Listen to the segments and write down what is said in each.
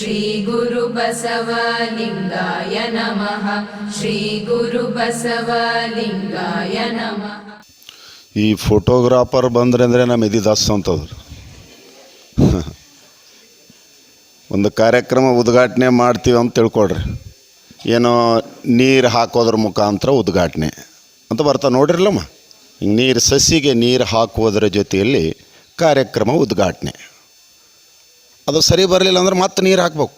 श्रीगुरुबसवलिङ्गाय नमः श्रीगुरुबसवलिङ्गाय नमः ಈ ಫೋಟೋಗ್ರಾಫರ್ ಬಂದ್ರೆ ಅಂದರೆ ನಮ್ಮ ಎದಿ ದಸ್ ಅಂತದ್ರು ಒಂದು ಕಾರ್ಯಕ್ರಮ ಉದ್ಘಾಟನೆ ಮಾಡ್ತೀವಿ ಅಂತ ತಿಳ್ಕೊಳ್ರಿ ಏನೋ ನೀರು ಹಾಕೋದ್ರ ಮುಖಾಂತರ ಉದ್ಘಾಟನೆ ಅಂತ ಬರ್ತಾ ನೋಡಿರಲಮ್ಮ ಹಿಂಗೆ ನೀರು ಸಸಿಗೆ ನೀರು ಹಾಕುವುದರ ಜೊತೆಯಲ್ಲಿ ಕಾರ್ಯಕ್ರಮ ಉದ್ಘಾಟನೆ ಅದು ಸರಿ ಬರಲಿಲ್ಲ ಅಂದ್ರೆ ಮತ್ತೆ ನೀರು ಹಾಕ್ಬೇಕು.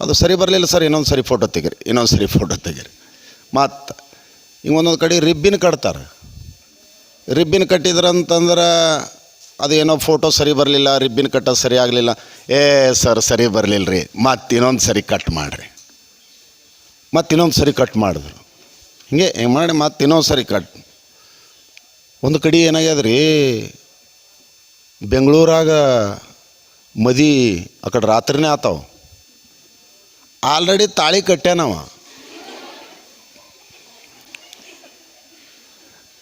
ಅದು ಸರಿ ಬರಲಿಲ್ಲ ಸರ್, ಇನ್ನೊಂದು ಸರಿ ಫೋಟೋ ತೆಗೀರಿ, ಇನ್ನೊಂದು ಸರಿ ಫೋಟೋ ತೆಗೀರಿ. ಮತ್ತು ಈಗ ಒಂದೊಂದು ಕಡೆ ರಿಬ್ಬಿನ ಕಟ್ತಾರೆ. ರಿಬ್ಬಿನ್ ಕಟ್ಟಿದ್ರಂತಂದ್ರೆ ಅದೇನೋ ಫೋಟೋ ಸರಿ ಬರಲಿಲ್ಲ, ರಿಬ್ಬಿನ್ ಕಟ್ಟೋದು ಸರಿ ಆಗಲಿಲ್ಲ. ಏ ಸರ್, ಸರಿ ಬರಲಿಲ್ಲ ರೀ ಮತ್ತೆ ಇನ್ನೊಂದು ಸರಿ ಕಟ್ ಮಾಡಿರಿ. ಮತ್ತೆ ಇನ್ನೊಂದು ಸರಿ ಕಟ್ ಮಾಡಿದ್ರು. ಹಿಂಗೆ ಹಿಂಗೆ ಮಾಡಿ ಮತ್ತೆ ಇನ್ನೊಂದು ಸರಿ ಕಟ್ ಒಂದು ಕಡೆ ಏನಾಗ್ಯದ ರೀ ಬೆಂಗಳೂರಾಗ ಮದಿ ಅಕಡ ಕಡೆ ರಾತ್ರಿನೇ ಆತಾವ. ಆಲ್ರೆಡಿ ತಾಳಿ ಕಟ್ಟ್ಯಾನವ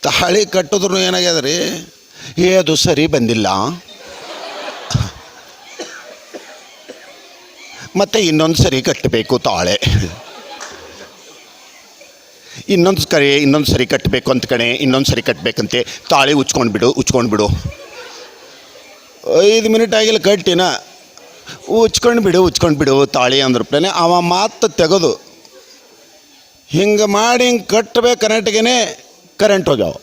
ತಾಳಿ ಕಟ್ಟಿದ್ರು ಏನಾಗ್ಯದ ರೀ ಏ, ಅದು ಸರಿ ಬಂದಿಲ್ಲ. ಮತ್ತೆ ಇನ್ನೊಂದು ಸರಿ ಕಟ್ಟಬೇಕು ತಾಳೆ. ಇನ್ನೊಂದು ಕರೆ, ಇನ್ನೊಂದು ಸರಿ ಕಟ್ಟಬೇಕು ಅಂತ ಕಣೆ, ಇನ್ನೊಂದು ಸರಿ ಕಟ್ಟಬೇಕಂತೆ ತಾಳಿ ಉಚ್ಕೊಂಡು ಬಿಡು ಉಚ್ಕೊಂಡು ಬಿಡು. ಐದು ಮಿನಿಟ್ ಆಗಿಲ್ಲ, ಕಟ್ಟಿನ. ಉಚ್ಕೊಂಡು ಬಿಡು ಉಚ್ಕೊಂಡು ಬಿಡು, ತಾಳಿ ಅಂದ್ರ ಪ್ಲೇನೆ ಅವ ಮಾತು ತೆಗೆದು. ಹಿಂಗೆ ಮಾಡಿ ಹಿಂಗೆ ಕಟ್ಟಬೇಕು ಕರೆಂಟ್ಗೆ ಕರೆಂಟ್ ಹೋಗ್ಯಾವ.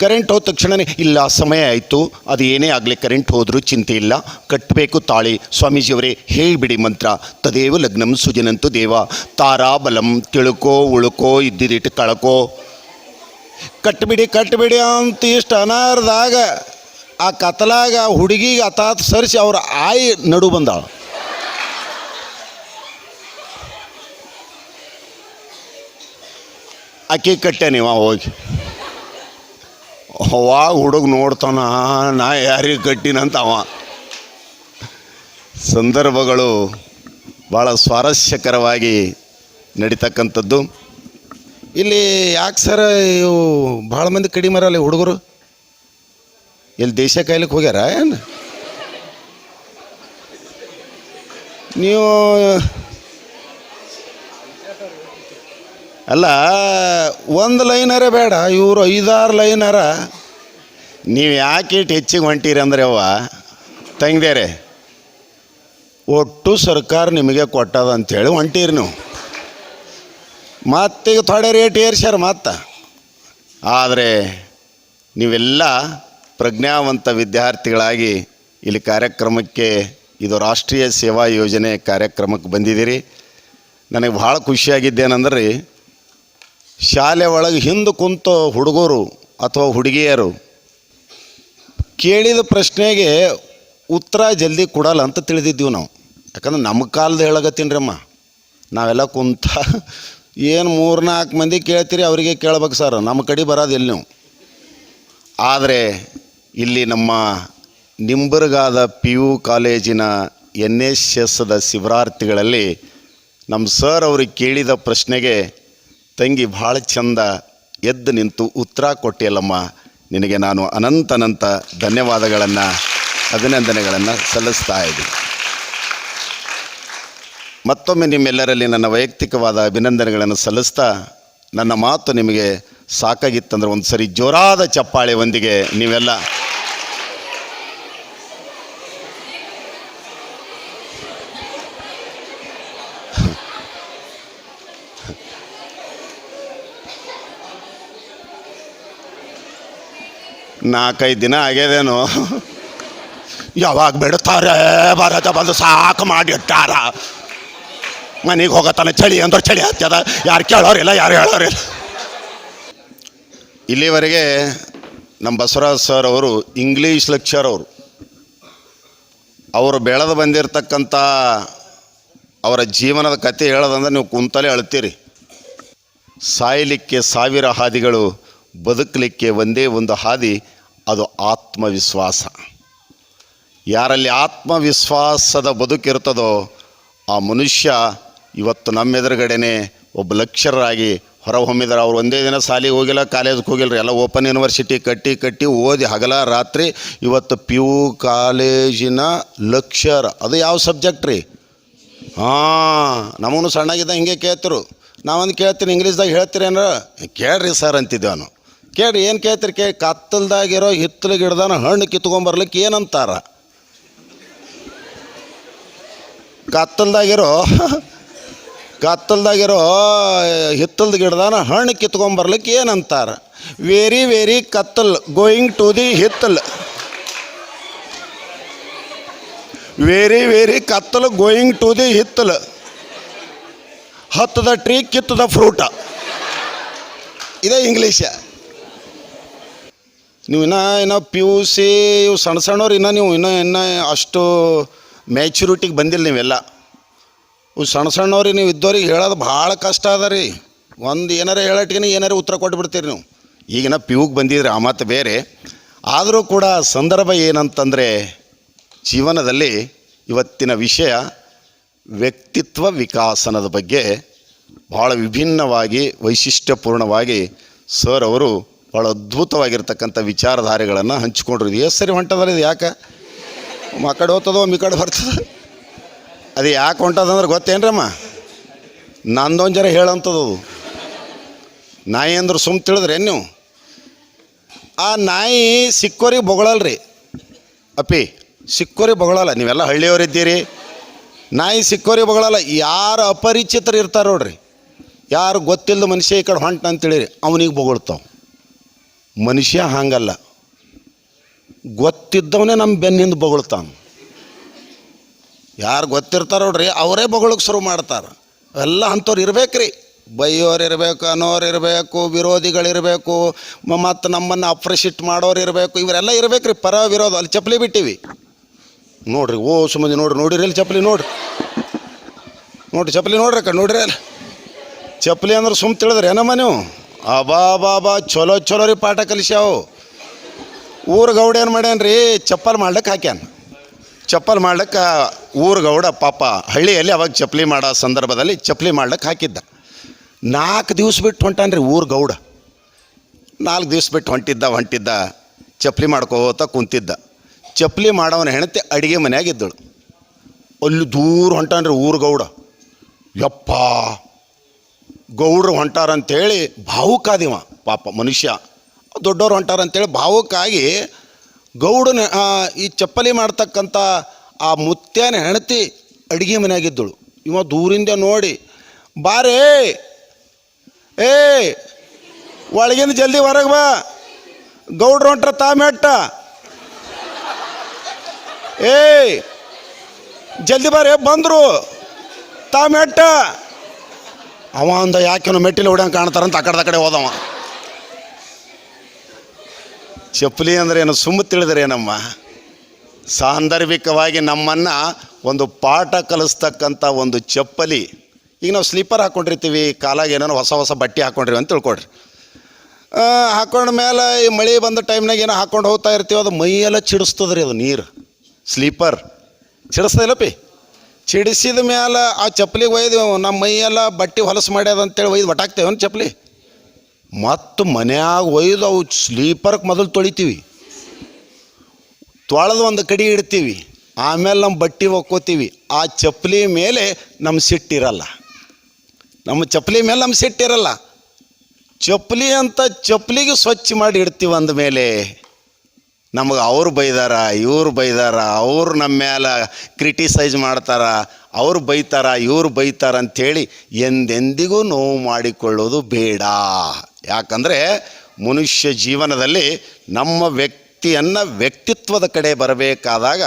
ಕರೆಂಟ್ ಹೋದ ತಕ್ಷಣವೇ ಇಲ್ಲ, ಸಮಯ ಆಯಿತು. ಅದು ಏನೇ ಆಗಲಿ, ಕರೆಂಟ್ ಹೋದರೂ ಚಿಂತೆ ಇಲ್ಲ. ಕಟ್ಟಬೇಕು ತಾಳಿ. ಸ್ವಾಮೀಜಿಯವರೇ, ಹೇಳಿಬಿಡಿ ಮಂತ್ರ. ತದೇವ ಲಗ್ನಂ ಸುಜನಂತು ದೇವ. ತಾರಾ ಬಲಂ ತಿಳ್ಕೋ, ಉಳ್ಕೋ ಇದ್ದಿದಿಟ್ಟು ಕಳ್ಕೋ. ಕಟ್ಬಿಡಿ ಕಟ್ಬಿಡಿ ಅಂತ ಇಷ್ಟು ಅನಾರ್ದಾಗ ಆ ಕತ್ತಲಾಗ ಹುಡುಗಿಗೆ ಅತಾತ್ ಸರಿಸಿ ಅವ್ರ ಆಯಿ ನಡು ಬಂದಾಳ. ಆಕೆ ಕಟ್ಟೆ ನೀವ ಹೋಗಿ. ಅವಾಗ ಹುಡುಗ ನೋಡ್ತಾನ, ನಾ ಯಾರಿಗೆ ಕಟ್ಟಿನಂತ ಅವ. ಸಂದರ್ಭಗಳು ಭಾಳ ಸ್ವಾರಸ್ಯಕರವಾಗಿ ನಡೀತಕ್ಕಂಥದ್ದು. ಇಲ್ಲಿ ಯಾಕೆ ಸರ್ ಇವು ಭಾಳ ಮಂದಿ ಕಡಿಮರಲ್ಲ ಹುಡುಗರು? ಇಲ್ಲಿ ದೇಶ ಕಾಯ್ಲಿಕ್ಕೆ ಹೋಗ್ಯಾರ ಏನು? ನೀವು ಅಲ್ಲ, ಒಂದು ಲೈನರ ಬೇಡ, ಇವರು ಐದಾರು ಲೈನರ. ನೀವು ಯಾಕೆ ಇಟ್ಟು ಹೆಚ್ಚಿಗೆ ಹೊಂಟೀರಿ ಅಂದ್ರೆ ಅವ್ವ? ತಂಗ್ದೇರೆ ಒಟ್ಟು ಸರ್ಕಾರ ನಿಮಗೆ ಕೊಟ್ಟದ ಅಂಥೇಳಿ ಹೊಂಟೀರಿ ನೀವು. ಮತ್ತೀಗ ಥೋಡೆ ರೇಟ್ ಏರ್ಸ್ಯಾರ ಮತ್ತೆ. ಆದರೆ ನೀವೆಲ್ಲ ಪ್ರಜ್ಞಾವಂತ ವಿದ್ಯಾರ್ಥಿಗಳಾಗಿ ಇಲ್ಲಿ ಕಾರ್ಯಕ್ರಮಕ್ಕೆ ಇದು ರಾಷ್ಟ್ರೀಯ ಸೇವಾ ಯೋಜನೆ ಕಾರ್ಯಕ್ರಮಕ್ಕೆ ಬಂದಿದ್ದೀರಿ. ನನಗೆ ಭಾಳ ಖುಷಿಯಾಗಿದ್ದೇನೆಂದ್ರೆ ಶಾಲೆ ಒಳಗೆ ಹಿಂದೆ ಕುಂತ ಹುಡುಗರು ಅಥವಾ ಹುಡುಗಿಯರು ಕೇಳಿದ ಪ್ರಶ್ನೆಗೆ ಉತ್ತರ ಜಲ್ದಿ ಕೊಡಲ್ಲ ಅಂತ ತಿಳಿದಿದ್ದೀವಿ ನಾವು. ಯಾಕಂದ್ರೆ ನಮ್ಮ ಕಾಲದ ಹೇಳಗತ್ತೀನಿ ರೀ ಅಮ್ಮ ನಾವೆಲ್ಲ ಕುಂತ ಏನು ಮೂರು ನಾಲ್ಕು ಮಂದಿ ಕೇಳ್ತೀರಿ ಅವರಿಗೆ ಕೇಳ್ಬೇಕು ಸರ್ ನಮ್ಮ ಕಡೆ ಬರೋದಿಲ್ಲ ನೀವು? ಆದರೆ ಇಲ್ಲಿ ನಮ್ಮ ನಿಂಬರ್ಗಾದ ಪಿ ಯು ಕಾಲೇಜಿನ ಎನ್ ಎಸ್ ಎಸ್ದ ಶಿಬಿರಾರ್ಥಿಗಳಲ್ಲಿ ನಮ್ಮ ಸರ್ ಅವ್ರಿಗೆ ಕೇಳಿದ ಪ್ರಶ್ನೆಗೆ ತಂಗಿ ಭಾಳ ಚಂದ ಎದ್ದು ನಿಂತು ಉತ್ತರ ಕೊಟ್ಟಿಯಲ್ಲಮ್ಮ. ನಿನಗೆ ನಾನು ಅನಂತ ಅನಂತ ಧನ್ಯವಾದಗಳನ್ನು, ಅಭಿನಂದನೆಗಳನ್ನು ಸಲ್ಲಿಸ್ತಾ ಇದ್ದೀನಿ. ಮತ್ತೊಮ್ಮೆ ನಿಮ್ಮೆಲ್ಲರಲ್ಲಿ ನನ್ನ ವೈಯಕ್ತಿಕವಾದ ಅಭಿನಂದನೆಗಳನ್ನು ಸಲ್ಲಿಸ್ತಾ ನನ್ನ ಮಾತು ನಿಮಗೆ ಸಾಕಾಗಿತ್ತಂದ್ರೆ ಒಂದು ಸರಿ ಜೋರಾದ ಚಪ್ಪಾಳೆ ಒಂದಿಗೆ ನೀವೆಲ್ಲ. ನಾಲ್ಕೈದು ದಿನ ಆಗ್ಯದೇನು. ಯಾವಾಗ ಬಿಡ್ತಾರೆ? ಭಾರತ ಬಂದು ಸಾಕು ಮಾಡಿಟ್ಟಾರ ಮನೆಗೆ ಹೋಗತ್ತಾನೆ, ಚಳಿ ಅಂದ್ರೆ ಚಳಿ ಹತ್ತದ ಯಾರು ಕೇಳೋರಿಲ್ಲ ಯಾರು ಹೇಳೋರಿಲ್ಲ ಇಲ್ಲಿವರೆಗೆ ನಮ್ಮ ಬಸವರಾಜ್ ಸರ್ ಅವರು ಇಂಗ್ಲೀಷ್ ಲೆಕ್ಚರ್ ಅವರು. ಅವರು ಬೆಳೆದು ಬಂದಿರತಕ್ಕಂಥ ಅವರ ಜೀವನದ ಕತೆ ಹೇಳೋದಂದ್ರೆ ನೀವು ಕುಂತಲೇ ಅಳ್ತೀರಿ. ಸಾಯಲಿಕ್ಕೆ ಸಾವಿರ ಹಾದಿಗಳು, ಬದುಕಲಿಕ್ಕೆ ಒಂದೇ ಒಂದು ಹಾದಿ, ಅದು ಆತ್ಮವಿಶ್ವಾಸ. ಯಾರಲ್ಲಿ ಆತ್ಮವಿಶ್ವಾಸದ ಬದುಕಿರ್ತದೋ ಆ ಮನುಷ್ಯ ಇವತ್ತು ನಮ್ಮ ಎದುರುಗಡೆನೆ ಒಬ್ಬ ಲಕ್ಷರಾಗಿ ಆಗಿ ಹೊರ ಹೊಮ್ಮಿದಾರೆ ಅವ್ರು ಒಂದೇ ದಿನ ಶಾಲೆಗೆ ಹೋಗಿಲ್ಲ, ಕಾಲೇಜ್ಗೆ ಹೋಗಿಲ್ಲ ರೀ ಎಲ್ಲ ಓಪನ್ ಯೂನಿವರ್ಸಿಟಿ ಕಟ್ಟಿ ಕಟ್ಟಿ ಓದಿ ಹಗಲ ರಾತ್ರಿ ಇವತ್ತು ಪಿ ಯು ಕಾಲೇಜಿನ ಲಕ್ಷರ್. ಅದು ಯಾವ ಸಬ್ಜೆಕ್ಟ್ ರೀ? ಹಾಂ ನಮಗೂ ಸಣ್ಣಗಿದ್ದ ಹಿಂಗೆ ಕೇಳ್ತಿರು. ನಾವೊಂದು ಕೇಳ್ತೀನಿ, ಇಂಗ್ಲೀಷ್ದಾಗ ಹೇಳ್ತೀರಿ ಏನಾರ ಕೇಳ್ರಿ ಸರ್ ಅಂತಿದ್ದೆ ಅವನು. ಕೇಳ್ರಿ, ಏನು ಕೇಳ್ತೀರಿ? ಕೇ ಕತ್ತಲ್ದಾಗಿರೋ ಹಿತ್ತಲು ಗಿಡದಾನ ಹಣ್ಣು ಕಿತ್ಕೊಂಬರ್ಲಿಕ್ಕೆ ಏನಂತಾರ? ಕತ್ತಲ್ದಾಗಿರೋ ಕತ್ತಲ್ದಾಗಿರೋ ಹಿತ್ತಲ್ದ ಗಿಡದಾನ ಹಣ್ಣು ಕಿತ್ಕೊಂಬರ್ಲಿಕ್ಕೆ ಏನಂತಾರ? ವೆರಿ ವೆರಿ ಕತ್ತಲ್, ಗೋಯಿಂಗ್ ಟು ದಿ ಹಿತ್ತಲ್. ವೆರಿ ವೆರಿ ಕತ್ತಲು, ಗೋಯಿಂಗ್ ಟು ದಿ ಹಿತ್ತಲ್. ಹತ್ತದ ಟ್ರೀ, ಕಿತ್ತದ ಫ್ರೂಟ. ಇದೇ ಇಂಗ್ಲೀಷ. ನೀವು ಇನ್ನೂ ಇನ್ನೂ ಪಿ ಯು ಸಿ ಇವು ಸಣ್ಣ ಸಣ್ಣವ್ರು ಇನ್ನೂ ನೀವು ಇನ್ನೂ ಇನ್ನೂ ಅಷ್ಟು ಮ್ಯಾಚುರಿಟಿಗೆ ಬಂದಿಲ್ಲ ನೀವೆಲ್ಲ. ಸಣ್ಣ ಸಣ್ಣವ್ರಿಗೆ ನೀವು ಇದ್ದವ್ರಿಗೆ ಹೇಳೋದು ಭಾಳ ಕಷ್ಟ ಅದ ರೀ. ಒಂದು ಏನಾರ ಹೇಳಟ್ಟಿಗೆ ಏನಾರ ಉತ್ತರ ಕೊಟ್ಬಿಡ್ತೀರಿ ನೀವು. ಈಗಿನ ಪಿ ಯುಗೆ ಬಂದಿದ್ರಿ ಆ ಮಾತು ಬೇರೆ. ಆದರೂ ಕೂಡ ಸಂದರ್ಭ ಏನಂತಂದರೆ ಜೀವನದಲ್ಲಿ ಇವತ್ತಿನ ವಿಷಯ ವ್ಯಕ್ತಿತ್ವ ವಿಕಾಸನದ ಬಗ್ಗೆ ಭಾಳ ವಿಭಿನ್ನವಾಗಿ, ವೈಶಿಷ್ಟ್ಯಪೂರ್ಣವಾಗಿ ಸರ್ ಅವರು ಭಾಳ ಅದ್ಭುತವಾಗಿರ್ತಕ್ಕಂಥ ವಿಚಾರಧಾರೆಗಳನ್ನು ಹಂಚಿಕೊಂಡ್ರು ಇದು ಸರಿ ಹೊಂಟದಲ್ಲ ಇದು ಯಾಕೆ? ಆ ಕಡೆ ಹೋಗ್ತದೋ ಬರ್ತದೆ? ಅದು ಯಾಕೆ ಹೊಂಟದಂದ್ರೆ ಗೊತ್ತೇನ್ರಮ್ಮ? ನಂದೊಂದು ಜರ ಹೇಳಂಥದ್ದು. ನಾಯಿ ಅಂದ್ರೆ ಸುಮ್ ತಿಳಿದ್ರೆ ನೀವು? ಆ ನಾಯಿ ಸಿಕ್ಕೋರಿಗೆ ಬೊಗಳಲ್ರಿ. ಅಪ್ಪಿ, ಸಿಕ್ಕೋರಿಗೆ ಬೊಗಳಲ್ಲ, ನೀವೆಲ್ಲ ಹಳ್ಳಿಯವರಿದ್ದೀರಿ. ನಾಯಿ ಸಿಕ್ಕೋರಿಗೆ ಬೊಗಳಲ್ಲ, ಯಾರು ಅಪರಿಚಿತರು ಇರ್ತಾರೆ ನೋಡ್ರಿ. ಯಾರು ಗೊತ್ತಿಲ್ಲದ ಮನುಷ್ಯ ಈ ಕಡೆ ಹೊಂಟ ಅಂತೇಳಿರಿ, ಅವನಿಗೆ ಬೊಗಳ್ತಾವ. ಮನುಷ್ಯ ಹಾಗಲ್ಲ. ಗೊತ್ತಿದ್ದವನೇ ನಮ್ಮ ಬೆನ್ನಿಂದ ಬೊಗಳ್ತಾನೆ. ಯಾರು ಗೊತ್ತಿರ್ತಾರ ನೋಡ್ರಿ, ಅವರೇ ಬೊಗಳಕ್ಕೆ ಶುರು ಮಾಡ್ತಾರೆ. ಎಲ್ಲ ಅಂಥವ್ರು ರೀ ಬೈಯೋರು ಇರಬೇಕು, ಅನ್ನೋರು ಇರಬೇಕು ವಿರೋಧಿಗಳಿರಬೇಕು ಮತ್ತು ನಮ್ಮನ್ನು ಅಪ್ರಿಷಿಯೇಟ್ ಮಾಡೋರು ಇರಬೇಕು, ಇವರೆಲ್ಲ ಇರಬೇಕ್ರಿ ರೀ ಪರ ವಿರೋಧ. ಅಲ್ಲಿ ಚಪ್ಪಲಿ ಬಿಟ್ಟಿವಿ. ನೋಡ್ರಿ, ಓ ಸುಮ್ಮನೆ ನೋಡ್ರಿ, ನೋಡಿರಿ ಇಲ್ಲಿ ಚಪ್ಪಲಿ, ನೋಡ್ರಿ. ನೋಡ್ರಿ, ಚಪ್ಪಲಿ ನೋಡ್ರಿ ಅಕ್ಕ, ನೋಡ್ರಿ ಅಲ್ಲಿ. ಚಪ್ಪಲಿ ಅಂದ್ರೆ ಸುಮ್ ತಿಳಿದ್ರಿ ಏನಮ್ಮ ನೀವು ಅಬಾ ಬಾಬಾ ಚಲೋ ಚಲೋ ರೀ ಪಾಠ ಕಲಿಸ್ಯಾವು. ಊರು ಗೌಡ ಏನು ಮಾಡ್ಯಾನ್ರಿ, ಚಪ್ಪಲ್ ಮಾಡ್ಲಿಕ್ಕೆ ಹಾಕ್ಯಾನ. ಚಪ್ಪಲ್ ಮಾಡ್ಲಿಕ್ಕೆ ಊರು ಗೌಡ ಪಾಪ ಹಳ್ಳಿಯಲ್ಲಿ ಅವಾಗ ಚಪ್ಪಲಿ ಮಾಡೋ ಸಂದರ್ಭದಲ್ಲಿ ಚಪ್ಪಲಿ ಮಾಡ್ಲಿಕ್ಕೆ ಹಾಕಿದ್ದ. ನಾಲ್ಕು ದಿವ್ಸ ಬಿಟ್ಟು ಹೊಂಟಾನ್ರಿ ಊರು ಗೌಡ. ನಾಲ್ಕು ದಿವ್ಸ ಬಿಟ್ಟು ಹೊಂಟಿದ್ದ ಹೊಂಟಿದ್ದ ಚಪ್ಪಲಿ ಮಾಡ್ಕೋತ ಕುಂತಿದ್ದ. ಚಪ್ಪಲಿ ಮಾಡೋವನ ಹೆಣತಿ ಅಡುಗೆ ಮನ್ಯಾಗ ಇದ್ದಳು. ಅಲ್ಲಿ ದೂರ ಹೊಂಟಾನ್ರಿ ಊರು ಗೌಡ. ಯಪ್ಪ, ಗೌಡ್ರು ಹೊಂಟಾರಂತೇಳಿ ಭಾವುಕಾದಿವ, ಪಾಪ ಮನುಷ್ಯ. ದೊಡ್ಡವ್ರು ಹೊಂಟಾರಂತೇಳಿ ಭಾವುಕಾಗಿ ಗೌಡನ ಈ ಚಪ್ಪಲಿ ಮಾಡ್ತಕ್ಕಂಥ ಆ ಮುತ್ಯಾನ ಹೆಣತಿ ಅಡುಗೆ ಮನೆಯಾಗಿದ್ದಳು. ಇವ ದೂರಿಂದ ನೋಡಿ, ಬಾರೇ, ಏ, ಒಳಗಿಂದ ಜಲ್ದಿ ಹೊರಗೆ ಬಾ, ಗೌಡ್ರ ಹೊಂಟ್ರ ತಾಮೆಟ್ಟ ಏ, ಜಲ್ದಿ ಬಾರೇ, ಬಂದರು ತಾಮೆಟ್ಟ ಅವ ಅಂದ ಯಾಕೆನೋ ಮೆಟ್ಟಿಲು ಹೊಡ್ಯಂಗೆ ಕಾಣ್ತಾರಂತ ಆ ಕಡೆ ಕಡೆ ಹೋದವ. ಚಪ್ಪಲಿ ಅಂದ್ರೆ ಏನು ಸುಮ್ಮ ತಿಳಿದ್ರೆ ಏನಮ್ಮ ಸಾಂದರ್ಭಿಕವಾಗಿ ನಮ್ಮನ್ನು ಒಂದು ಪಾಠ ಕಲಿಸ್ತಕ್ಕಂಥ ಒಂದು ಚಪ್ಪಲಿ. ಈಗ ನಾವು ಸ್ಲೀಪರ್ ಹಾಕ್ಕೊಂಡಿರ್ತೀವಿ ಕಾಲಾಗ ಏನೋ ಹೊಸ ಹೊಸ ಬಟ್ಟೆ ಹಾಕ್ಕೊಂಡ್ರಿ ಅಂತ ತಿಳ್ಕೊಡ್ರಿ ಹಾಕೊಂಡ ಮೇಲೆ ಈ ಮಳೆ ಬಂದ ಟೈಮ್ನಾಗ ಏನೋ ಹಾಕೊಂಡು ಹೋಗ್ತಾ ಇರ್ತೀವಿ, ಅದು ಮೈಯೆಲ್ಲ ಚಿಡಿಸ್ತದ್ರಿ ಅದು ನೀರು. ಸ್ಲೀಪರ್. ಚಿಡಿಸ್ತದಿಲ್ಲಪ್ಪಿ ಚಿಡಿಸಿದ ಮೇಲೆ ಆ ಚಪ್ಪಲಿಗೆ ಒಯ್ದು ನಮ್ಮ ಮೈಯೆಲ್ಲ ಬಟ್ಟೆ ಹೊಲಸು ಮಾಡ್ಯದ ಅಂತೇಳಿ ಒಯ್ದು ಒಟ್ಟಾಕ್ತೇವೆ ಚಪ್ಪಲಿ? ಮತ್ತು ಮನ್ಯಾಗ ಒಯ್ದು ಅವು ಸ್ಲೀಪರ್ಗೆ ಮೊದಲು ತೊಳಿತೀವಿ. ತೊಳೆದು ಒಂದು ಕಡೆ ಇಡ್ತೀವಿ. ಆಮೇಲೆ ನಮ್ಮ ಬಟ್ಟೆ ಒಕ್ಕೋತೀವಿ. ಆ ಚಪ್ಪಲಿ ಮೇಲೆ ನಮ್ಮ ಸಿಟ್ಟಿರಲ್ಲ ನಮ್ಮ ಚಪ್ಪಲಿ ಮೇಲೆ ನಮ್ಮ ಸಿಟ್ಟಿರಲ್ಲ ಚಪ್ಪಲಿ ಅಂತ ಚಪ್ಪಲಿಗೆ ಸ್ವಚ್ಛ ಮಾಡಿ ಇಡ್ತೀವಿ ಅಂದ ಮೇಲೆ ನಮಗೆ ಅವ್ರು ಬೈದಾರ, ಇವ್ರು ಬೈದಾರ, ಅವ್ರು ನಮ್ಮ ಮೇಲೆ ಕ್ರಿಟಿಸೈಸ್ ಮಾಡ್ತಾರ, ಅವ್ರು ಬೈತಾರ, ಇವ್ರು ಬೈತಾರ ಅಂಥೇಳಿ ಎಂದೆಂದಿಗೂ ನೋವು ಮಾಡಿಕೊಳ್ಳೋದು ಬೇಡ. ಯಾಕಂದರೆ ಮನುಷ್ಯ ಜೀವನದಲ್ಲಿ ನಮ್ಮ ವ್ಯಕ್ತಿಯನ್ನು ವ್ಯಕ್ತಿತ್ವದ ಕಡೆ ಬರಬೇಕಾದಾಗ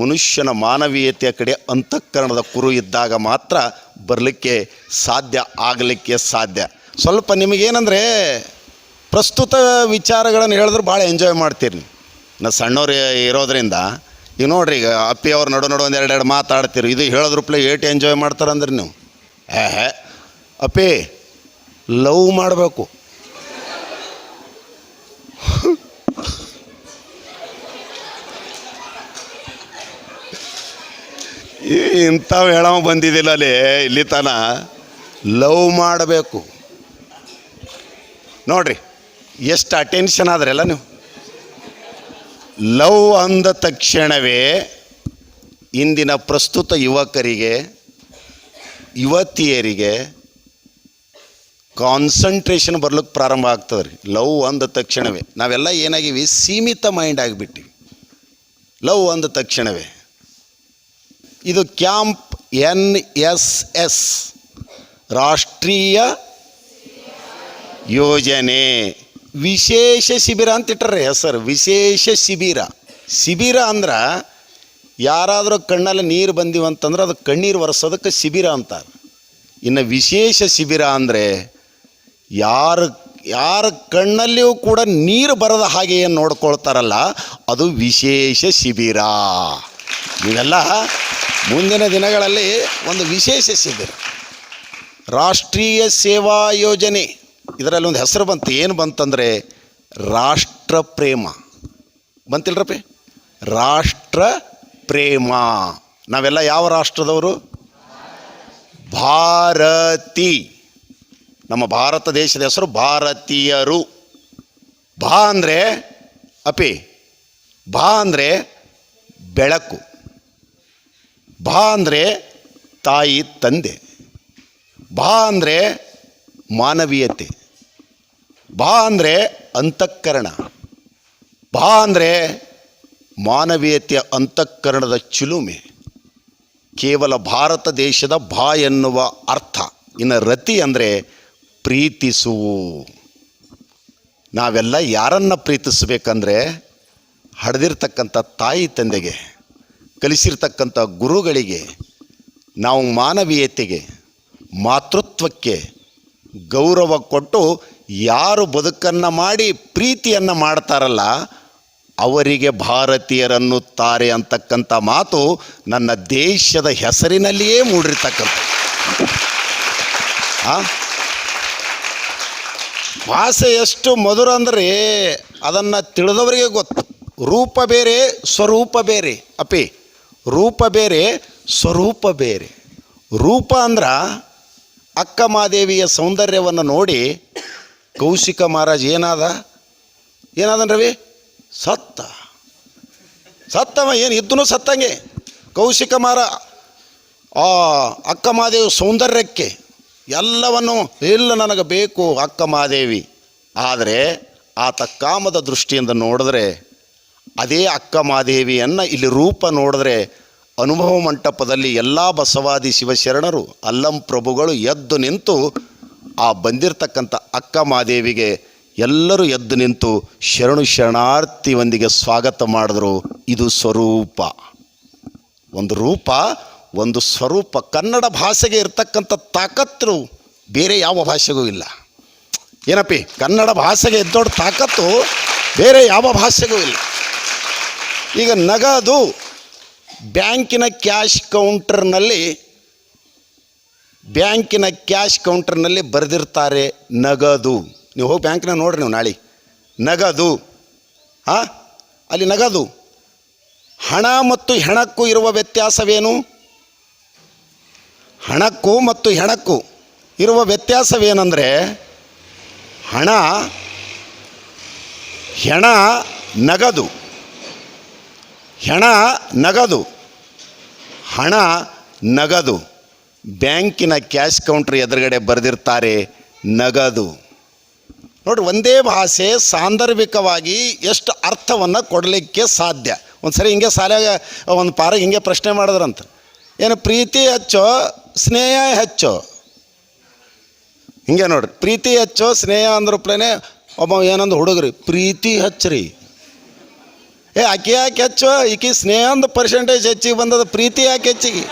ಮನುಷ್ಯನ ಮಾನವೀಯತೆಯ ಕಡೆ ಅಂತಃಕರಣದ ಕುರು ಇದ್ದಾಗ ಮಾತ್ರ ಬರಲಿಕ್ಕೆ ಸಾಧ್ಯ, ಆಗಲಿಕ್ಕೆ ಸಾಧ್ಯ. ಸ್ವಲ್ಪ ನಿಮಗೇನಂದರೆ, ಪ್ರಸ್ತುತ ವಿಚಾರಗಳನ್ನು ಹೇಳಿದ್ರೆ ಭಾಳ ಎಂಜಾಯ್ ಮಾಡ್ತೀರಿ. ನಾ ಸಣ್ಣವ್ರು ಇರೋದ್ರಿಂದ, ಈಗ ನೋಡ್ರಿ, ಈಗ ಅಪ್ಪಿ ಅವ್ರ ನಡು ನಡು ಒಂದು ಎರಡೆರಡು ಮಾತಾಡ್ತೀರಿ, ಇದು ಹೇಳೋದ್ರಪ್ಲೆ ಏಟು ಎಂಜಾಯ್ ಮಾಡ್ತಾರಂದ್ರೆ ನೀವು. ಏ ಅಪ್ಪಿ ಲವ್ ಮಾಡಬೇಕು. ಇಂಥವು ಹೇಳವ ಬಂದಿದ್ದಿಲ್ಲ ಅಲ್ಲಿ ಇಲ್ಲಿ ತನ ಲವ್ ಮಾಡಬೇಕು. ನೋಡ್ರಿ, ಎಷ್ಟು ಅಟೆನ್ಷನ್ ಆದ್ರಲ್ಲ ನೀವು? ಲವ್ ಅಂದ ತಕ್ಷಣವೇ ಇಂದಿನ ಪ್ರಸ್ತುತ ಯುವಕರಿಗೆ, ಯುವತಿಯರಿಗೆ ಕಾನ್ಸಂಟ್ರೇಷನ್ ಬರ್ಲಿಕ್ಕೆ ಪ್ರಾರಂಭ ಆಗ್ತದೆ ರೀ ಲವ್ ಅಂದ ತಕ್ಷಣವೇ. ನಾವೆಲ್ಲ ಏನಾಗಿವಿ? ಸೀಮಿತ ಮೈಂಡ್ ಆಗಿಬಿಟ್ಟಿವಿ. ಲವ್ ಅಂದ ತಕ್ಷಣವೇ. ಇದು ಕ್ಯಾಂಪ್ ಎನ್ ಎಸ್ ಎಸ್ ರಾಷ್ಟ್ರೀಯ ಯೋಜನೆ. ವಿಶೇಷ ಶಿಬಿರ ಅಂತ ಇಟ್ಟರೆ ಹೆಸರು, ವಿಶೇಷ ಶಿಬಿರ. ಶಿಬಿರ ಅಂದ್ರೆ ಯಾರಾದರೂ ಕಣ್ಣಲ್ಲಿ ನೀರು ಬಂದಿವಂತಂದ್ರೆ ಅದು ಕಣ್ಣೀರು ಒರೆಸೋದಕ್ಕೆ ಶಿಬಿರ ಅಂತಾರೆ. ಇನ್ನು ವಿಶೇಷ ಶಿಬಿರ ಅಂದರೆ ಯಾರ ಯಾರ ಕಣ್ಣಲ್ಲಿಯೂ ಕೂಡ ನೀರು ಬರದ ಹಾಗೆ ಏನು ನೋಡ್ಕೊಳ್ತಾರಲ್ಲ, ಅದು ವಿಶೇಷ ಶಿಬಿರ. ಇವೆಲ್ಲ ಮುಂದಿನ ದಿನಗಳಲ್ಲಿ ಒಂದು ವಿಶೇಷ ಶಿಬಿರ ರಾಷ್ಟ್ರೀಯ ಸೇವಾ ಯೋಜನೆ. ಇದರಲ್ಲಿ ಒಂದು ಹೆಸರು ಬಂತು. ಏನು ಬಂತಂದರೆ ರಾಷ್ಟ್ರ ಪ್ರೇಮ. ಬಂತಿಲ್ರಪ್ಪ? ರಾಷ್ಟ್ರ ಪ್ರೇಮ. ನಾವೆಲ್ಲ ಯಾವ ರಾಷ್ಟ್ರದವರು? ಭಾರತಿ. ನಮ್ಮ ಭಾರತ ದೇಶದ ಹೆಸರು ಭಾರತೀಯರು. ಭಾ ಅಂದರೆ ಅಪಿ ಭಾ ಅಂದರೆ ಬೆಳಕು. ಭಾ ಅಂದರೆ ತಾಯಿ, ತಂದೆ. ಭಾ ಅಂದರೆ ಮಾನವೀಯತೆ. ಭಾ ಅಂದರೆ ಅಂತಃಕರಣ. ಭಾ ಅಂದರೆ ಮಾನವೀಯತೆಯ ಅಂತಃಕರಣದ ಚಿಲುಮೆ. ಕೇವಲ ಭಾರತ ದೇಶದ ಭಾ ಎನ್ನುವ ಅರ್ಥ. ಇನ್ನು ರತಿ ಅಂದರೆ ಪ್ರೀತಿಸು ನಾವೆಲ್ಲ ಯಾರನ್ನು ಪ್ರೀತಿಸಬೇಕಂದ್ರೆ ಹಡೆದಿರ್ತಕ್ಕಂಥ ತಾಯಿ, ತಂದೆಗೆ. ಕಲಿಸಿರ್ತಕ್ಕಂಥ ಗುರುಗಳಿಗೆ ನಾವು ಮಾನವೀಯತೆಗೆ, ಮಾತೃತ್ವಕ್ಕೆ ಗೌರವ ಕೊಟ್ಟು ಯಾರು ಬದುಕನ್ನು ಮಾಡಿ ಪ್ರೀತಿಯನ್ನು ಮಾಡ್ತಾರಲ್ಲ, ಅವರಿಗೆ ಭಾರತೀಯರನ್ನುತ್ತಾರೆ ಅಂತಕ್ಕಂಥ ಮಾತು ನನ್ನ ದೇಶದ ಹೆಸರಿನಲ್ಲಿಯೇ ಮೂಡಿರ್ತಕ್ಕಂಥ? ಭಾಷೆ ಎಷ್ಟು ಮಧುರ ಅಂದರೆ ಅದನ್ನು ತಿಳಿದವರಿಗೆ ಗೊತ್ತು. ರೂಪ ಬೇರೆ, ಸ್ವರೂಪ ಬೇರೆ ಅಪಿ. ರೂಪ ಬೇರೆ, ಸ್ವರೂಪ ಬೇರೆ. ರೂಪ ಅಂದ್ರೆ ಅಕ್ಕ ಮಹಾದೇವಿಯ ಸೌಂದರ್ಯವನ್ನು ನೋಡಿ ಕೌಶಿಕ ಮಹಾರಾಜ್ ಏನಾದ? ಏನಾದನ್ ರವಿ? ಸತ್ತ. ಸತ್ತವ ಏನು ಇದ್ದನು ಸತ್ತಂಗೆ. ಕೌಶಿಕ ಮಾರ ಆ ಅಕ್ಕ ಮಾದೇವಿ ಸೌಂದರ್ಯಕ್ಕೆ ಎಲ್ಲವನ್ನು ಇಲ್ಲ ನನಗೆ ಬೇಕು ಅಕ್ಕ ಮಹಾದೇವಿ ಆದರೆ ಆತ ಕಾಮದ ದೃಷ್ಟಿಯಿಂದ ನೋಡಿದ್ರೆ ಅದೇ ಅಕ್ಕ ಮಾದೇವಿಯನ್ನು ಇಲ್ಲಿ ರೂಪ ನೋಡಿದ್ರೆ ಅನುಭವ ಮಂಟಪದಲ್ಲಿ ಎಲ್ಲ ಬಸವಾದಿ ಶಿವಶರಣರು, ಅಲ್ಲಂ ಪ್ರಭುಗಳು ಎದ್ದು ನಿಂತು ಆ ಬಂದಿರತಕ್ಕಂಥ ಅಕ್ಕ ಮಾದೇವಿಗೆ ಎಲ್ಲರೂ ಎದ್ದು ನಿಂತು ಶರಣು ಶರಣಾರ್ಥಿಯೊಂದಿಗೆ ಸ್ವಾಗತ ಮಾಡಿದ್ರು. ಇದು ಸ್ವರೂಪ. ಒಂದು ರೂಪ, ಒಂದು ಸ್ವರೂಪ ಕನ್ನಡ ಭಾಷೆಗೆ ಇರ್ತಕ್ಕಂಥ ತಾಕತ್ತು ಬೇರೆ ಯಾವ ಭಾಷೆಗೂ ಇಲ್ಲ. ಏನಪ್ಪಿ, ಕನ್ನಡ ಭಾಷೆಗೆ ಎದ್ದೋಡ್ ತಾಕತ್ತು ಬೇರೆ ಯಾವ ಭಾಷೆಗೂ ಇಲ್ಲ. ಈಗ ನಗದು ಬ್ಯಾಂಕಿನ ಕ್ಯಾಶ್ ಕೌಂಟರ್ನಲ್ಲಿ ಬ್ಯಾಂಕಿನ ಕ್ಯಾಶ್ ಕೌಂಟರ್ನಲ್ಲಿ ಬರೆದಿರ್ತಾರೆ ನಗದು. ನೀವು ಹೋಗಿ ಬ್ಯಾಂಕ್ನ ನೋಡ್ರಿ ನೀವು ನಾಳೆ. ನಗದು. ಹಾಂ ಅಲ್ಲಿ ನಗದು. ಹಣ ಮತ್ತು ಹೆಣಕ್ಕೂ ಇರುವ ವ್ಯತ್ಯಾಸವೇನು? ಹಣಕ್ಕೂ ಮತ್ತು ಹೆಣಕ್ಕೂ ಇರುವ ವ್ಯತ್ಯಾಸವೇನೆಂದರೆ ಹಣ, ಹೆಣ, ನಗದು. ಹೆಣ ನಗದು. ಹಣ ನಗದು. ಬ್ಯಾಂಕಿನ ಕ್ಯಾಶ್ ಕೌಂಟ್ರ್ ಎದುರುಗಡೆ ಬರೆದಿರ್ತಾರೆ ನಗದು. ನೋಡಿ ಒಂದೇ ಭಾಷೆ ಸಾಂದರ್ಭಿಕವಾಗಿ ಎಷ್ಟು ಅರ್ಥವನ್ನು ಕೊಡಲಿಕ್ಕೆ ಸಾಧ್ಯ? ಒಂದು ಸರಿ ಹಿಂಗೆ ಸಾಲಾಗ ಒಂದು ಪಾರ ಹಿಂಗೆ ಪ್ರಶ್ನೆ ಮಾಡಿದ್ರಂತ. ಏನು ಪ್ರೀತಿ ಹೆಚ್ಚೋ, ಸ್ನೇಹ ಹೆಚ್ಚೋ? ಹಿಂಗೆ ನೋಡ್ರಿ, ಪ್ರೀತಿ ಹೆಚ್ಚೋ, ಸ್ನೇಹ ಅಂದ್ರಪ್ಲೇನೆ ಒಬ್ಬ ಏನಂದು ಹುಡುಗ್ರಿ, ಪ್ರೀತಿ ಹಚ್ಚ್ರಿ. ಏ, ಆಕೆ ಯಾಕೆ ಹೆಚ್ಚು? ಈಕಿ ಸ್ನೇಹ ಒಂದು ಪರ್ಸೆಂಟೇಜ್ ಹೆಚ್ಚಿಗೆ ಬಂದದ, ಪ್ರೀತಿ ಯಾಕೆ ಹೆಚ್ಚಿಗೆ?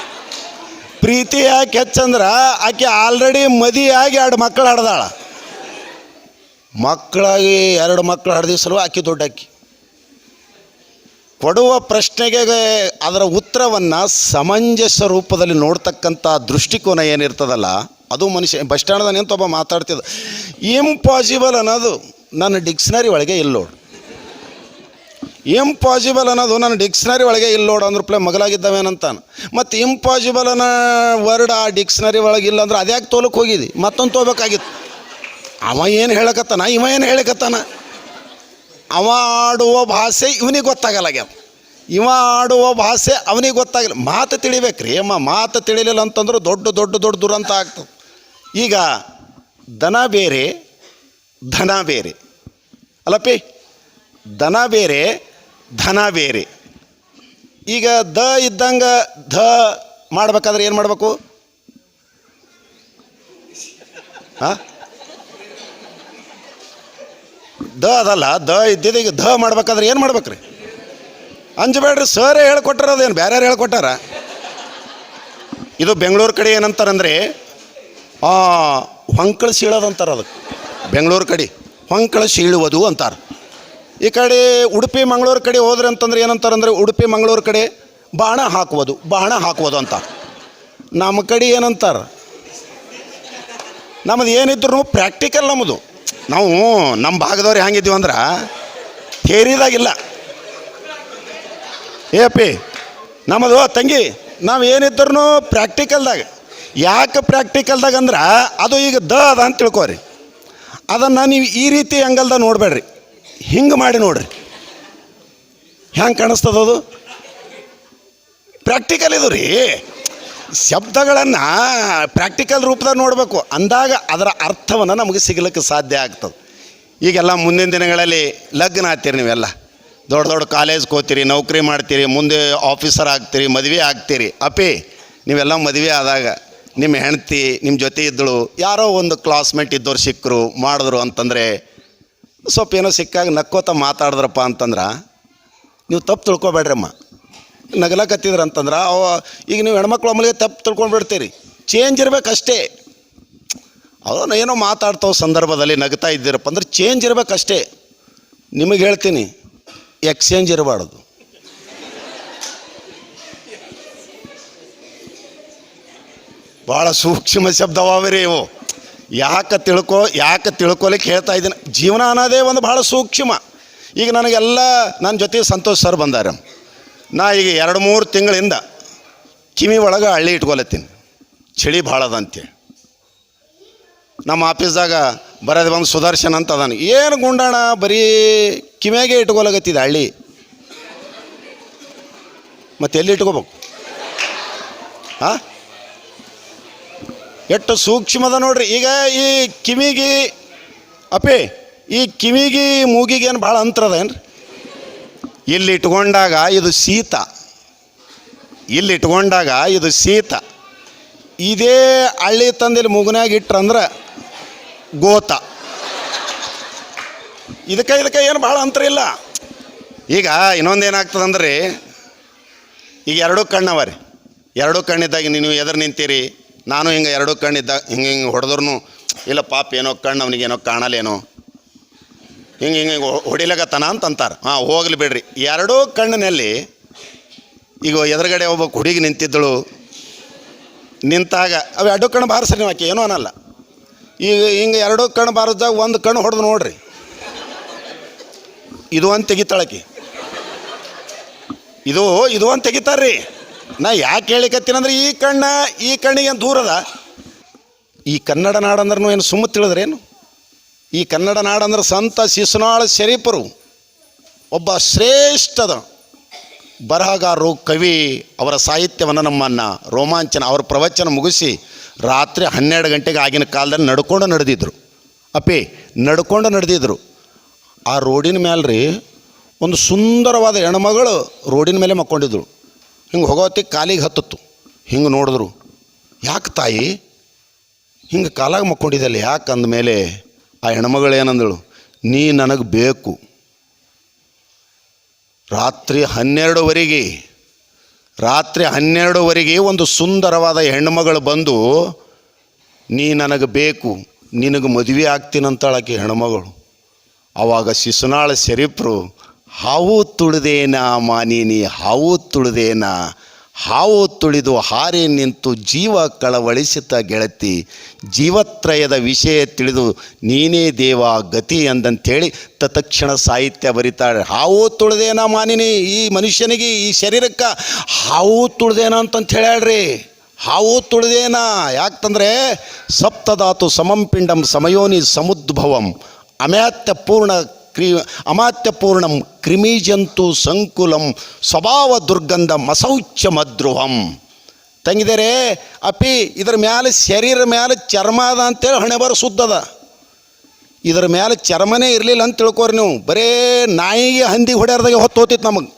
ಪ್ರೀತಿ ಯಾಕೆ ಹೆಚ್ಚಂದ್ರೆ, ಆಕೆ ಆಲ್ರೆಡಿ ಮದಿಯಾಗಿ ಎರಡು ಮಕ್ಕಳು ಹಡ್ದಾಳ. ಮಕ್ಕಳಾಗಿ ಎರಡು ಮಕ್ಕಳು ಹಡ್ದಿ ಸಲುವ ಆಕೆ ದೊಡ್ಡ ಅಕ್ಕಿ ಕೊಡುವ ಪ್ರಶ್ನೆಗೆ ಅದರ ಉತ್ತರವನ್ನು ಸಮಂಜಸ ರೂಪದಲ್ಲಿ ನೋಡ್ತಕ್ಕಂಥ ದೃಷ್ಟಿಕೋನ ಏನಿರ್ತದಲ್ಲ, ಅದು ಮನುಷ್ಯ, ಬಸ್ ಸ್ಟ್ಯಾಂಡ್ದಾಗ ನಿಂತು ಒಬ್ಬ ಮಾತಾಡ್ತಿದ್ದ. ಇಂಪಾಸಿಬಲ್ ಅನ್ನೋದು ನನ್ನ ಡಿಕ್ಷನರಿ ಒಳಗೆ ಇಲ್ಲ ಇಂಪಾಸಿಬಲ್ ಅನ್ನೋದು ನನ್ನ ಡಿಕ್ಷನರಿ ಒಳಗೆ ಇಲ್ಲ ನೋಡು, ಅಂದ್ರೆ ಪ್ಲೇ ಮಗಲಾಗಿದ್ದಾವೇನಂತಾನೆ. ಮತ್ತು ಇಂಪಾಸಿಬಲ್ ಅನ್ನೋ ವರ್ಡ್ ಆ ಡಿಕ್ಷನರಿ ಒಳಗೆ ಇಲ್ಲ ಅಂದ್ರೆ ಅದ್ಯಾಕೆ ತೋಲಕ್ಕೆ ಹೋಗಿದ್ದಿ? ಮತ್ತೊಂದು ತೋಬೇಕಾಗಿತ್ತು. ಅವ ಏನು ಹೇಳಕತ್ತಾನ? ಇವ ಏನು ಹೇಳಕತ್ತಾನ? ಅವ ಆಡುವ ಭಾಷೆ ಇವನಿಗೆ ಗೊತ್ತಾಗಲ್ಲಾಗ್ಯದ ಇವ ಆಡುವ ಭಾಷೆ ಅವನಿಗೆ ಗೊತ್ತಾಗಿಲ್ಲ. ಮಾತು ತಿಳಿಬೇಕ್ರಿ ಅಮ್ಮ, ಮಾತು ತಿಳಿಲಿಲ್ಲ ಅಂತಂದ್ರೆ ದೊಡ್ಡ ದೊಡ್ಡ ದೊಡ್ಡ ದುರಂತ ಆಗ್ತದೆ. ಈಗ ದನ ಬೇರೆ ಧನ ಬೇರೆ. ಅಲ್ಲಪ್ಪಿ, ದನ ಬೇರೆ ಧನ ಬೇರೆ. ಈಗ ದ ಇದ್ದಂಗೆ ಧ ಮಾಡ್ಬೇಕಾದ್ರೆ ಏನು ಮಾಡಬೇಕು? ಹಾಂ? ದ ಅದಲ್ಲ, ದ ಇದ್ದಿದ್ದು ಈಗ ಧ ಮಾಡ್ಬೇಕಾದ್ರೆ ಏನು ಮಾಡ್ಬೇಕ್ರಿ? ಅಂಜಬೇಡ್ರಿ ಸರೇ ಹೇಳ್ಕೊಟ್ಟಾರ ಅದೇನು ಬೇರೆ ಹೇಳ್ಕೊಟ್ಟಾರ? ಇದು ಬೆಂಗಳೂರು ಕಡೆ ಏನಂತಾರಂದ್ರೆ ಹೊಂಕಳ ಸೀಳೋದು ಅಂತಾರೆ ಅದಕ್ಕೆ. ಬೆಂಗಳೂರು ಕಡೆ, ಹೊಂಕಳ ಸೀಳುವುದು ಅಂತಾರೆ. ಈ ಕಡೆ ಉಡುಪಿ, ಮಂಗಳೂರು ಕಡೆ ಹೋದ್ರೆ ಅಂತಂದ್ರೆ ಏನಂತಾರಂದ್ರೆ ಉಡುಪಿ, ಮಂಗಳೂರು ಕಡೆ ಬಾಣ ಹಾಕುವುದು ಬಾಣ ಹಾಕುವುದು ಅಂತ. ನಮ್ಮ ಕಡೆ ಏನಂತಾರೆ? ನಮ್ಮದು ಏನಿದ್ರು ಪ್ರಾಕ್ಟಿಕಲ್ ನಮ್ಮದು ನಾವು ನಮ್ಮ ಭಾಗದವ್ರು ಹೆಂಗಿದ್ದೀವಿ ಅಂದ್ರೆ ಏ ಪಿ ನಮ್ಮದು ತಂಗಿ, ನಾವು ಏನಿದ್ರು ಪ್ರಾಕ್ಟಿಕಲ್ದಾಗ ಯಾಕೆ ಪ್ರಾಕ್ಟಿಕಲ್ದಾಗ ಅಂದ್ರೆ ಅದು ಈಗ ದ ಅದ ಅಂತ ತಿಳ್ಕೊರಿ. ಅದನ್ನು ನೀವು ಈ ರೀತಿ ಆ್ಯಂಗಲ್ದಾಗ ನೋಡಬೇಡ್ರಿ. ಹಿಂಗೆ ಮಾಡಿ ನೋಡ್ರಿ. ಹೆಂಗೆ ಕಾಣಿಸ್ತದ ಅದು? ಪ್ರಾಕ್ಟಿಕಲ್ ಇದು ರೀ. ಶಬ್ದಗಳನ್ನು ಪ್ರಾಕ್ಟಿಕಲ್ ರೂಪದಾಗ ನೋಡಬೇಕು. ಅಂದಾಗ ಅದರ ಅರ್ಥವನ್ನು ನಮಗೆ ಸಿಗ್ಲಿಕ್ಕೆ ಸಾಧ್ಯ ಆಗ್ತದೆ. ಈಗೆಲ್ಲ ಮುಂದಿನ ದಿನಗಳಲ್ಲಿ ಲಗ್ನ ಆಗ್ತೀರಿ ನೀವೆಲ್ಲ. ದೊಡ್ಡ ದೊಡ್ಡ ಕಾಲೇಜ್ಗೆ ಹೋಗ್ತೀರಿ, ನೌಕರಿ ಮಾಡ್ತೀರಿ, ಮುಂದೆ ಆಫೀಸರ್ ಆಗ್ತೀರಿ, ಮದುವೆ ಆಗ್ತೀರಿ. ಅಪಿ, ನೀವೆಲ್ಲ ಮದುವೆ ಆದಾಗ ನಿಮ್ಮ ಹೆಂಡ್ತಿ, ನಿಮ್ಮ ಜೊತೆ ಇದ್ದಳು, ಯಾರೋ ಒಂದು ಕ್ಲಾಸ್ಮೇಟ್ ಇದ್ದವ್ರು ಸಿಕ್ಕರು, ಮಾಡಿದ್ರು ಅಂತಂದರೆ ಸ್ವಲ್ಪ ಏನೋ ಸಿಕ್ಕಾಗ ನಕ್ಕೋತ ಮಾತಾಡಿದ್ರಪ್ಪ ಅಂತಂದ್ರೆ, ನೀವು ತಪ್ಪು ತಿಳ್ಕೊಬೇಡ್ರಮ್ಮ. ನಗಲಕತ್ತಿದ್ರ ಅಂತಂದ್ರೆ ಅವ ಈಗ ನೀವು ಹೆಣ್ಮಕ್ಳು ಒಮ್ಮಲಿಗೆ ತಪ್ಪು ತಿಳ್ಕೊಂಡ್ಬಿಡ್ತೀರಿ. ಚೇಂಜ್ ಇರಬೇಕಷ್ಟೇ. ಅವನು ಏನೋ ಮಾತಾಡ್ತಾವ ಸಂದರ್ಭದಲ್ಲಿ ನಗ್ತಾ ಇದ್ದೀರಪ್ಪ ಅಂದ್ರೆ ಚೇಂಜ್ ಇರಬೇಕಷ್ಟೇ. ನಿಮಗೆ ಹೇಳ್ತೀನಿ ಎಕ್ಸ್ಚೇಂಜ್ ಇರಬಾರ್ದು. ಭಾಳ ಸೂಕ್ಷ್ಮ ಶಬ್ದವಾವೆ ಇವು. ಯಾಕೆ ತಿಳ್ಕೊ, ಯಾಕೆ ತಿಳ್ಕೊಲಿಕ್ಕೆ ಹೇಳ್ತಾ ಇದ್ದೀನಿ. ಜೀವನ ಅನ್ನೋದೇ ಒಂದು ಭಾಳ ಸೂಕ್ಷ್ಮ. ಈಗ ನನಗೆಲ್ಲ ನನ್ನ ಜೊತೆ ಸಂತೋಷ್ ಸರ್ ಬಂದಾರ. ನಾ ಈಗ ಎರಡು ಮೂರು ತಿಂಗಳಿಂದ ಕಿವಿ ಒಳಗೆ ಹಳ್ಳಿ ಇಟ್ಕೊಲತ್ತೀನಿ. ಚಳಿ ಭಾಳ ಅದ ನಮ್ಮ ಆಫೀಸ್ದಾಗ ಬರೋದು ಬಂದು ಸುದರ್ಶನ್ ಅಂತ ಅದಾನೆ. ಏನು ಗುಂಡಾಣ, ಬರೀ ಕಿವಿಯಾಗೆ ಇಟ್ಕೊಲಗತ್ತಿದೆ ಹಳ್ಳಿ. ಮತ್ತೆ ಎಲ್ಲಿ ಇಟ್ಕೋಬೇಕು? ಹಾಂ ಎಷ್ಟು ಸೂಕ್ಷ್ಮದ ನೋಡ್ರಿ. ಈಗ ಈ ಕಿವಿಗೆ ಅಪೇ ಈ ಕಿವಿಗೆ, ಮೂಗಿಗೆ ಏನು ಭಾಳ ಅಂತರ ಅದ ಏನ್ರಿ ಇಲ್ಲಿ ಇಟ್ಕೊಂಡಾಗ ಇದು ಶೀತ. ಇಲ್ಲಿ ಇಟ್ಕೊಂಡಾಗ ಇದು ಶೀತ. ಇದೇ ಹಳ್ಳಿ ತಂದಿಲ್ಲಿ ಮೂಗನಾಗ ಇಟ್ರಂದ್ರೆ ಗೋತ. ಇದಕ್ಕೆ ಇದಕ್ಕೆ ಏನು ಭಾಳ ಅಂತರ ಇಲ್ಲ. ಈಗ ಇನ್ನೊಂದು ಏನಾಗ್ತದೆ ಅಂದ್ರೆ, ಈಗ ಎರಡೂ ಕಣ್ಣವ ರೀ. ಎರಡೂ ಕಣ್ಣಿದ್ದಾಗ ನೀವು ಎದುರು ನಿಂತೀರಿ. ನಾನು ಹಿಂಗೆ ಎರಡು ಕಣ್ಣಿದ್ದ ಹಿಂಗೆ ಹಿಂಗೆ ಹೊಡೆದ್ರು ಇಲ್ಲ ಪಾಪ ಏನೋ ಕಣ್ಣು ಅವನಿಗೇನೋ ಕಾಣಲೇನೋ ಹಿಂಗೆ ಹಿಂಗೆ ಹಿಂಗೆ ಅಂತ ಅಂತಾರೆ ಹಾಂ, ಹೋಗ್ಲಿ ಬಿಡ್ರಿ. ಎರಡೂ ಕಣ್ಣಿನಲ್ಲಿ ಈಗ ಎದುರುಗಡೆ ಒಬ್ಬ ಹುಡುಗಿ ನಿಂತಿದ್ದಳು. ನಿಂತಾಗ, ಅವು ಎರಡು ಕಣ್ಣು ಬಾರಿಸ್ರಿ ನೀವು ಆಕೆ, ಏನೂ ಅನ್ನಲ್ಲ. ಈಗ ಹಿಂಗೆ ಎರಡೂ ಕಣ್ಣು ಬಾರಿಸ್ದಾಗ ಒಂದು ಕಣ್ಣು ಹೊಡೆದು ನೋಡ್ರಿ. ಇದು ಅಂತ ತೆಗಿತಾಳಕಿ ಇದು ಇದು ಅಂತ ತೆಗಿತಾರ್ರಿ. ನಾ ಯಾಕೆ ಹೇಳಿಕತ್ತೀನಂದ್ರೆ ಈ ಕಣ್ಣ, ಈ ಕಣ್ಣಿಗೆ ಏನು ದೂರದ? ಈ ಕನ್ನಡ ನಾಡಂದ್ರೂ ಏನು ಸುಮ್ಮ ತಿಳಿದ್ರೇನು? ಈ ಕನ್ನಡ ನಾಡಂದ್ರೆ ಸಂತ ಶಿಸುನಾಳ ಶರೀಫರು ಒಬ್ಬ ಶ್ರೇಷ್ಠದ ಬರಹಗಾರರು, ಕವಿ ಅವರ ಸಾಹಿತ್ಯವನ್ನು ನಮ್ಮನ್ನು ರೋಮಾಂಚನ ಅವರ ಪ್ರವಚನ ಮುಗಿಸಿ ರಾತ್ರಿ ಹನ್ನೆರಡು ಗಂಟೆಗೆ ಆಗಿನ ಕಾಲದಲ್ಲಿ ನಡ್ಕೊಂಡು ನಡೆದಿದ್ರು. ಅಪ್ಪಿ, ನಡ್ಕೊಂಡು ನಡೆದಿದ್ರು. ಆ ರೋಡಿನ ಮೇಲೆ ರೀ ಒಂದು ಸುಂದರವಾದ ಹೆಣ್ಮಗಳು ರೋಡಿನ ಮೇಲೆ ಮಕ್ಕೊಂಡಿದ್ರು. ಹಿಂಗೆ ಹೋಗೋತ್ತಿಗೆ ಕಾಲಿಗೆ ಹತ್ತಿತ್ತು. ಹಿಂಗೆ ನೋಡಿದ್ರು, ಯಾಕೆ ತಾಯಿ? ಹಿಂಗೆ ಕಾಲಾಗ ಮಕ್ಕೊಂಡಿದ್ದಲ್ಲ, ಯಾಕೆ ಅಂದಮೇಲೆ ಆ ಹೆಣ್ಮಗಳೇನಂದಳು ನೀ ನನಗೆ ಬೇಕು. ರಾತ್ರಿ ಹನ್ನೆರಡುವರೆಗೆ ರಾತ್ರಿ ಹನ್ನೆರಡುವರೆಗೆ ಒಂದು ಸುಂದರವಾದ ಹೆಣ್ಮಗಳು ಬಂದು, ನೀ ನನಗೆ ಬೇಕು, ನಿನಗೆ ಮದುವೆ ಆಗ್ತೀನಂತಾಳಕ್ಕೆ ಹೆಣ್ಮಗಳು. ಆವಾಗ ಶಿಶುನಾಳ ಶರೀಫ್ರು ಹಾವು ತುಳಿದೇನ ಮಾನೀನಿ, ಹಾವು ತುಳಿದೇನ? ಹಾವು ತುಳಿದು ಹಾರಿ ನಿಂತು ಜೀವ ಕಳವಳಿಸಿತ ಗೆಳತಿ, ಜೀವತ್ರಯದ ವಿಷಯ ತಿಳಿದು ನೀನೇ ದೇವ ಗತಿ ಅಂದಂಥೇಳಿ ತತ್ಕ್ಷಣ ಸಾಹಿತ್ಯ ಬರೀತಾಳೆ. ಹಾವು ತುಳಿದೇನ ಮಾನಿನಿ, ಈ ಮನುಷ್ಯನಿಗೆ, ಈ ಶರೀರಕ್ಕೆ ಹಾವು ತುಳಿದೇನ ಅಂತಂತ ಹೇಳ್ಯಾಳ್ರಿ ಹಾವು ತುಳಿದೇನ? ಯಾಕಂದರೆ ಸಪ್ತಧಾತು ಸಮಂ ಪಿಂಡಂ ಸಮಯೋನಿ ಸಮುದ್ಭವಂ ಅಮ್ಯಾತ್ಯ ಪೂರ್ಣ ಕ್ರಿ ಅಮಾತ್ಯಪೂರ್ಣಂ ಕ್ರಿಮಿಜಂತು ಸಂಕುಲಂ ಸ್ವಭಾವ ದುರ್ಗಂಧ ಮಸೌಚ್ಯ ಮದ್ರುವಂ ತಂಗಿದರೆ ಅಪಿ ಇದ್ರ ಮ್ಯಾಲೆ ಶರೀರ ಮ್ಯಾಲೆ ಚರ್ಮ ಅದ ಅಂತೇಳಿ ಹಣೆ ಬರ ಸುದ್ದದ ಇದ್ರ ಮ್ಯಾಲೆ ಚರ್ಮನೇ ಇರಲಿಲ್ಲ ಅಂತ ತಿಳ್ಕೊರಿ ನೀವು. ಬರೇ ನಾಯಿಗೆ ಹಂದಿ ಹೊಡ್ಯಾರ್ದಾಗೆ ಹೊತ್ತು ಹೋತಿತ್ತು ನಮಗೆ.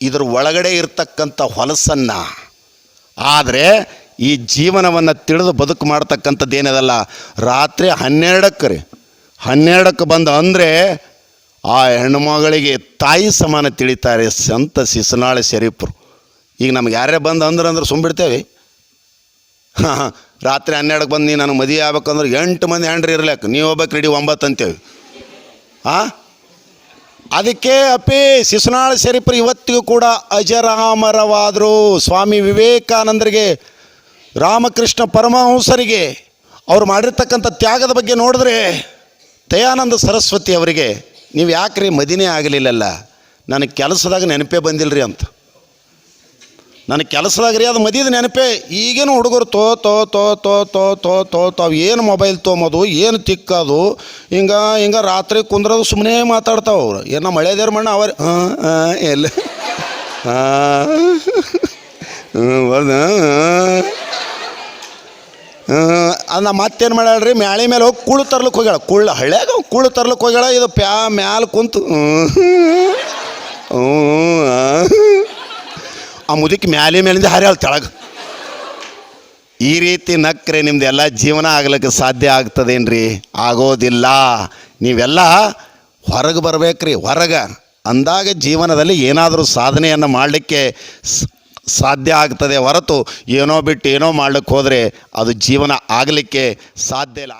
ಇದ್ರ ಒಳಗಡೆ ಇರ್ತಕ್ಕಂಥ ಹೊಲಸನ್ನು. ಆದರೆ ಈ ಜೀವನವನ್ನು ತಿಳಿದು ಬದುಕು ಮಾಡ್ತಕ್ಕಂಥದ್ದು ಏನದಲ್ಲ ರಾತ್ರಿ ಹನ್ನೆರಡಕ್ಕೆ ರೀ. ಹನ್ನೆರಡಕ್ಕೆ ಬಂದ ಅಂದರೆ ಆ ಹೆಣ್ಣುಮಗಳಿಗೆ ತಾಯಿ ಸಮಾನ ತಿಳಿತಾರೆ ಸಂತ ಸಿಸನಾಳೆ ಶರೀಫರು. ಈಗ ನಮ್ಗೆ ಯಾರೇ ಬಂದು ಅಂದ್ರೆ ಅಂದ್ರೆ ಸುಮ್ಬಿಡ್ತೇವೆ. ಹಾಂ ಹಾಂ, ರಾತ್ರಿ ಹನ್ನೆರಡಕ್ಕೆ ಬಂದು ನೀನು ನನಗೆ ಮದುವೆ ಆಗ್ಬೇಕಂದ್ರೆ ಎಂಟು ಮಂದಿ ಹೆಂಡ್ರಿ ಇರ್ಲಾಕ ನೀವು ಹೋಗ್ಬೇಕು ರೆಡಿ ಒಂಬತ್ತು ಅಂತೇವೆ ಹಾಂ ಅದಕ್ಕೆ ಅಪ್ಪಿ, ಶಿಶುನಾಳ ಶರೀಫರು ಇವತ್ತಿಗೂ ಕೂಡ ಅಜರಾಮರವಾದರು. ಸ್ವಾಮಿ ವಿವೇಕಾನಂದರಿಗೆ, ರಾಮಕೃಷ್ಣ ಪರಮಹಂಸರಿಗೆ, ಅವ್ರು ಮಾಡಿರ್ತಕ್ಕಂಥ ತ್ಯಾಗದ ಬಗ್ಗೆ ನೋಡಿದ್ರೆ ದಯಾನಂದ ಸರಸ್ವತಿ ಅವರಿಗೆ ನೀವು ಯಾಕ್ರಿ ಮದಿನೇ ಆಗಲಿಲ್ಲಲ್ಲ ನನಗೆ ಕೆಲಸದಾಗ ನೆನಪೇ ಬಂದಿಲ್ಲರಿ ಅಂತ ನನಗೆ ಕೆಲಸದಾಗ ರೀ ಅದು ಮದಿದ ನೆನಪೇ ಈಗೇನು ಹುಡುಗರು ತೋ ತೋ ತೋ ತೋ ತೋ ತೋ ತೋ ತಾವು ಏನು ಮೊಬೈಲ್ ತೊಗೊಂಬೋದು ಏನು ತಿಕ್ಕೋದು ಹಿಂಗೆ ಹಿಂಗೆ ರಾತ್ರಿ ಕುಂದ್ರೋದು ಸುಮ್ಮನೆ ಮಾತಾಡ್ತಾವೆ ಅವ್ರು ಏನೋ ಮಳೆದೇವ್ರ ಮಣ್ಣ ಹಾಂ ಎಲ್ಲ ಹಾಂ ಏನು ಮತ್ತೇನು ಮಾಡ್ಯಾಳ್ರಿ? ಮ್ಯಾಳಿ ಮೇಲೆ ಹೋಗಿ ಕುಳು ತರ್ಲಿಕ್ಕೆ ಹೋಗ್ಯಾಳ. ಕುಳ್ಳ ಹಳ್ಳ್ಯಾಗ ಕುಳು ತರ್ಲಿಕ್ಕೆ ಹೋಗ್ಯಾಳ. ಇದು ಪ್ಯಾ ಮ್ಯಾಲ ಕುಂತು ಆ. ಆ ಮುದುಕಿ ಮ್ಯಾಲೆ ಮೇಲಿಂದ ಹರಿಯಾಳ ತೆಳಗೆ. ಈ ರೀತಿ ನಕ್ರೆ ನಿಮ್ದು ಎಲ್ಲ ಜೀವನ ಆಗ್ಲಿಕ್ಕೆ ಸಾಧ್ಯ ಆಗ್ತದೇನ್ರಿ? ಆಗೋದಿಲ್ಲ. ನೀವೆಲ್ಲ ಹೊರಗೆ ಬರ್ಬೇಕ್ರಿ. ಹೊರಗೆ ಅಂದಾಗ ಜೀವನದಲ್ಲಿ ಏನಾದರೂ ಸಾಧನೆಯನ್ನು ಮಾಡಲಿಕ್ಕೆ ಸಾಧ್ಯ ಆಗ್ತದೆ ಹೊರತು ಏನೋ ಬಿಟ್ಟು ಏನೋ ಮಾಡ್ಲಿಕ್ಕೆ ಹೋದರೆ ಅದು ಜೀವನ ಆಗಲಿಕ್ಕೆ ಸಾಧ್ಯ ಇಲ್ಲ.